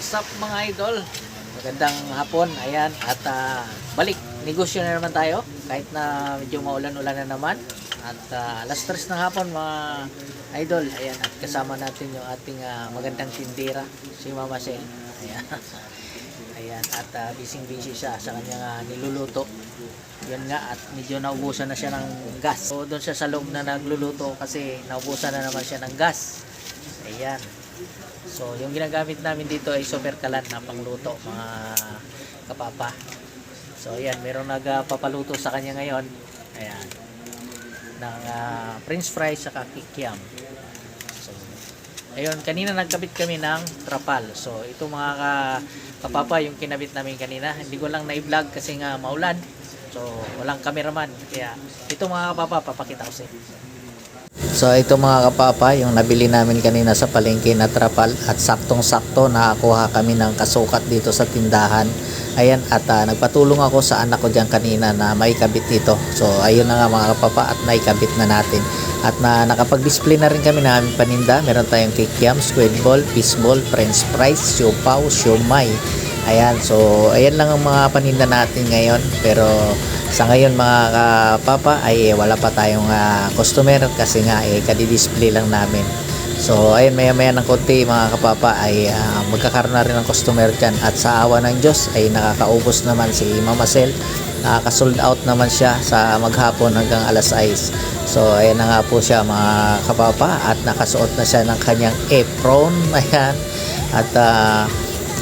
What's up mga idol? Magandang hapon, ayan, at ah, balik, negosyo na naman tayo, kahit na medyo maulan-ulan na naman. At ah, alas tres ng hapon mga idol, ayan, at kasama natin yung ating ah, magandang tindera, si Mama Sel. Ayan, ayan at ah, busy-busy siya sa kanyang ah, niluluto. Yun nga, at medyo naubusan na siya ng gas. So doon siya sa loob na nagluluto kasi naubusan na naman siya ng gas. Ayan. So, yung ginagamit namin dito ay super kalat na pangluto, mga kapapa. So, ayan, meron nagpapaluto sa kanya ngayon. Ayan. Ng ah, french fries sa kikiam. So, ayun, kanina nagkabit kami ng trapal. So, ito mga ka, kapapa, yung kinabit namin kanina. Hindi ko lang na-vlog kasi nga maulan. So, walang cameraman. Kaya, ito mga kapapa, papakita ko sa inyo. So ito mga kapapa, yung nabili namin kanina sa palengke na trapal at saktong-sakto nakakuha kami ng kasukat dito sa tindahan. Ayan at ah, nagpatulong ako sa anak ko diyan kanina na may kabit dito. So ayun na nga mga kapapa at naikabit na natin. At na nakapag-display na rin kami ng aming paninda. Meron tayong kikiam, squid ball, fish ball, french fries, siopaw, siomay. Ayan, so ayan lang ang mga paninda natin ngayon. Pero sa ngayon mga kapapa ay wala pa tayong ah, customer kasi nga eh kadi-display lang namin. So ayun maya maya ng konti mga kapapa ay ah, magkakaroon na rin ng customer dyan at sa awa ng Diyos ay nakakaubos naman si Mama Sel. Nakaka-sold out naman siya sa maghapon hanggang alas 6. So ayan na nga po siya mga kapapa at nakasuot na siya ng kanyang apron. Ayan. At ah,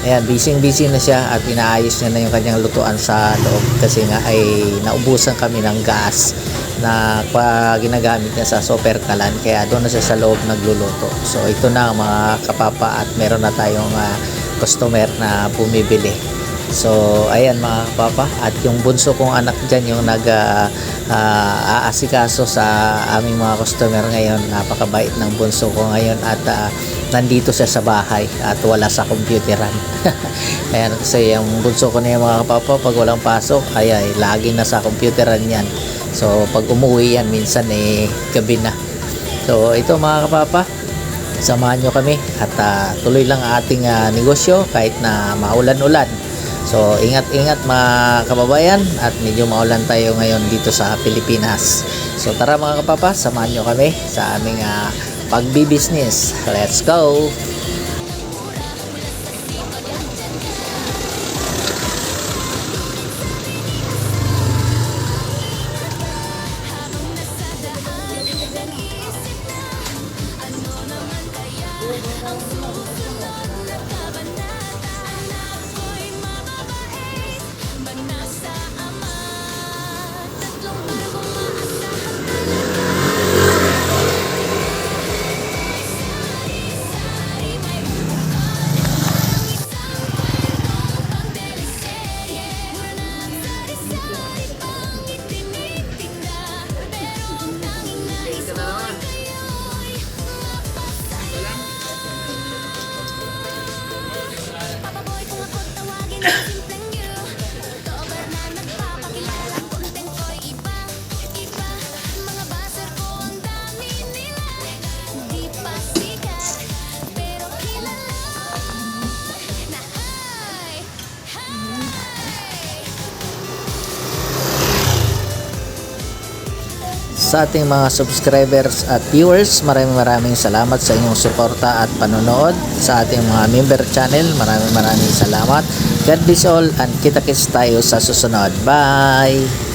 Ayan, busy-busy na siya at inaayos niya na yung kanyang lutuan sa loob kasi nga ay naubusan kami ng gas na pa ginagamit niya sa super kalan kaya doon na siya sa loob nagluluto. So ito na mga kapapa at meron na tayong ah, customer na bumibili. So ayan mga kapapa at yung bunso kong anak dyan yung nag ah, ah, aasikaso sa aming mga customer ngayon. Napakabait ng bunso ko ngayon at ah, nandito siya sa bahay at wala sa computeran. Ayan, kasi yung bunso ko na yung mga kapapa, pag walang pasok, ay, ay lagi na sa computeran yan. So, pag umuwi yan, minsan eh, gabi na. So, ito mga kapapa, samahan nyo kami at ah, tuloy lang ang ating ah, negosyo kahit na maulan-ulan. So, ingat-ingat mga kababayan at medyo maulan tayo ngayon dito sa Pilipinas. So, tara mga kapapa, samahan nyo kami sa aming ah, pagbi-business. Let's go! Papaboy Sa ating mga subscribers at viewers, maraming maraming salamat sa inyong suporta at panonood. Sa ating mga member channel, maraming maraming salamat. God bless all and kita-kits tayo sa susunod. Bye!